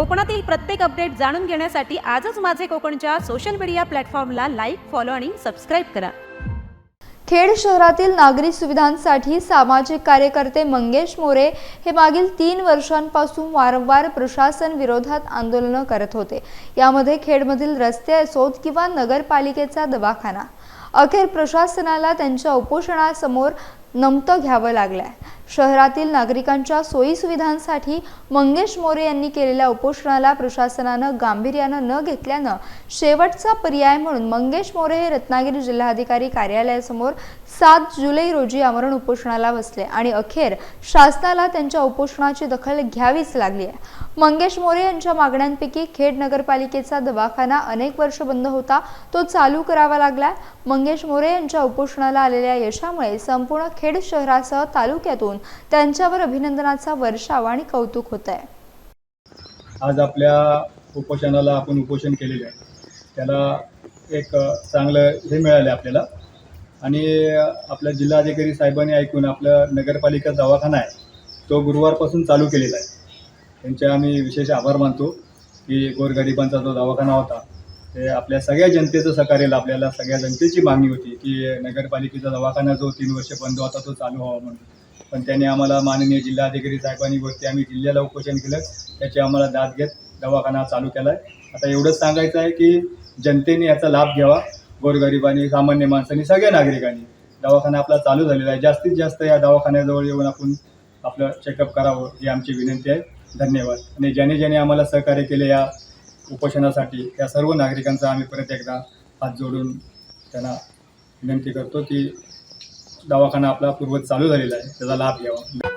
कोकणातील प्रत्येक अपडेट जाणून घेण्यासाठी आजच माझे कोकणच्या सोशल मीडिया प्लॅटफॉर्मला लाईक फॉलो आणि सबस्क्राईब करा. खेड शहरातील नागरी सुविधांसाठी सामाजिक कार्यकर्ते मंगेश मोरे हे मागील तीन वर्षांपासून वारंवार प्रशासन विरोधात आंदोलनं करत होते. यामध्ये खेडमधील रस्ते असोत किंवा नगरपालिकेचा दवाखाना. अखेर प्रशासनाला त्यांच्या उपोषणासमोर नमतं घ्यावं लागलंय. शहरातील नागरिकांच्या सोयीसुविधांसाठी मंगेश मोरे यांनी केलेल्या उपोषणाला प्रशासनानं गांभीर्यानं न घेतल्यानं शेवटचा पर्याय म्हणून मंगेश मोरे हे रत्नागिरी जिल्हाधिकारी कार्यालयासमोर सात जुलै रोजी आमरण उपोषणाला बसले आणि अखेर शासनाला त्यांच्या उपोषणाची दखल घ्यावीच लागली आहे. मंगेश मोरे यांच्या मागण्यांपैकी खेड नगरपालिकेचा दवाखाना अनेक वर्ष बंद होता तो चालू करावा लागला मंगेश मोरे यांच्या उपोषणाला आलेल्या यशामुळे संपूर्ण खेड शहरासह तालुक्यातून त्यांच्यावर अभिनंदनाचा वर्षाव आणि कौतुक होत आहे आज आपल्या उपोषणाला आपण उपोषण केलेलं आहे. त्याला एक चांगलं हे मिळालं आपल्याला. आणि आपल्या जिल्हाधिकारी साहेबांनी ऐकून आपलं नगरपालिका दवाखाना आहे तो गुरुवारपासून चालू केलेला आहे. त्यांचे आम्ही विशेष आभार मानतो की गोरगरिबांचा जो दवाखाना होता ते आपल्या सगळ्या जनतेचं सहकार्य आपल्याला सगळ्या जनतेची मागणी होती की नगरपालिकेचा दवाखाना जो तीन वर्ष बंद होता तो चालू व्हावा म्हणून. पण त्यांनी आम्हाला माननीय जिल्हाधिकारी साहेबांनी वरती आम्ही जिल्ह्याला उपोषण केलं. त्याची आम्हाला दाद घेत दवाखाना चालू केला आहे आता एवढंच सांगायचं आहे की जनतेने याचा लाभ घ्यावा. गोरगरिबांनी सामान्य माणसांनी सगळ्या नागरिकांनी. दवाखाना आपला चालू झालेला आहे. जास्तीत जास्त या दवाखान्याजवळ येऊन आपण आपलं चेकअप करावं ही आमची विनंती आहे. धन्यवाद. आणि ज्याने ज्याने आम्हाला सहकार्य केले या उपोषणासाठी त्या सर्व नागरिकांचा आम्ही परत एकदा हात जोडून त्यांना विनंती करतो की दवाखाना आपला पूर्वज चालू झालेला आहे त्याचा लाभ घ्यावा.